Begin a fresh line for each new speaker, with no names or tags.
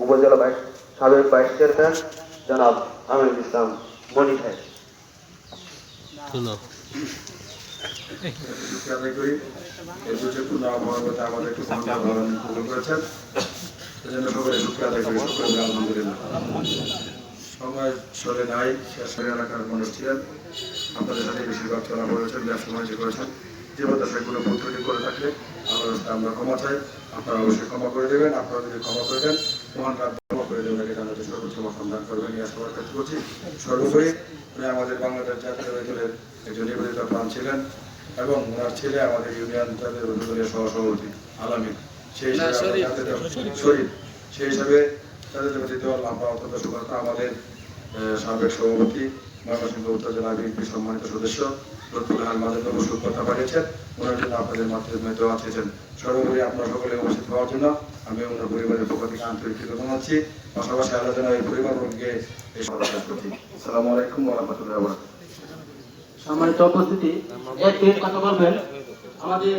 উপজেলা ভাইস সাবেক vice chairman জনাব আমির ইসলাম মনি
ভাই। সময় চলে নাই শেষ হয়ে এলাকার মানুষ ছিলেন আপনাদের সাথে বেশিরভাগ চলা করেছেন ব্যবসা বাণিজ্য করেছেন। যে বাতাসে কোনো ভুল করে থাকলে আমার আমরা ক্ষমা চাই আপনারা অবশ্যই ক্ষমা করে দেবেন আপনারা যদি ক্ষমা করে দেন মহান ক্ষমা করে দেবেন জানাতে সর্বোচ্চ সন্ধান করবেন এই কাছে করছি। সর্বোপরি উনি আমাদের বাংলাদেশ জাতীয় দলের একজন নিবেদিত প্রাণ ছিলেন এবং ওনার ছেলে আমাদের ইউনিয়ন জাতীয় দলের সহসভাপতি আলামিন। সেই হিসাবে শরীফ সেই হিসাবে জাতীয় দল আমরা অত্যন্ত সুবার্তা আমাদের সাবেক সভাপতি ময়মনসিংহ উত্তর জেলা সম্মানিত কথা পাঠিয়েছেন ওনার জন্য আপনাদের মাধ্যমে দোয়া চেয়েছেন সর্বোপরি আপনারা সকলে উপস্থিত হওয়ার জন্য আমি ওনার পরিবারের পক্ষ থেকে আন্তরিক কৃতজ্ঞতা জানাচ্ছি। পাশাপাশি এই পরিবারকে এই সমাধান করছি সালামু আলাইকুম রাহমাতুল্লাহি
সম্মানিত উপস্থিতি কথা বলবেন? আমাদের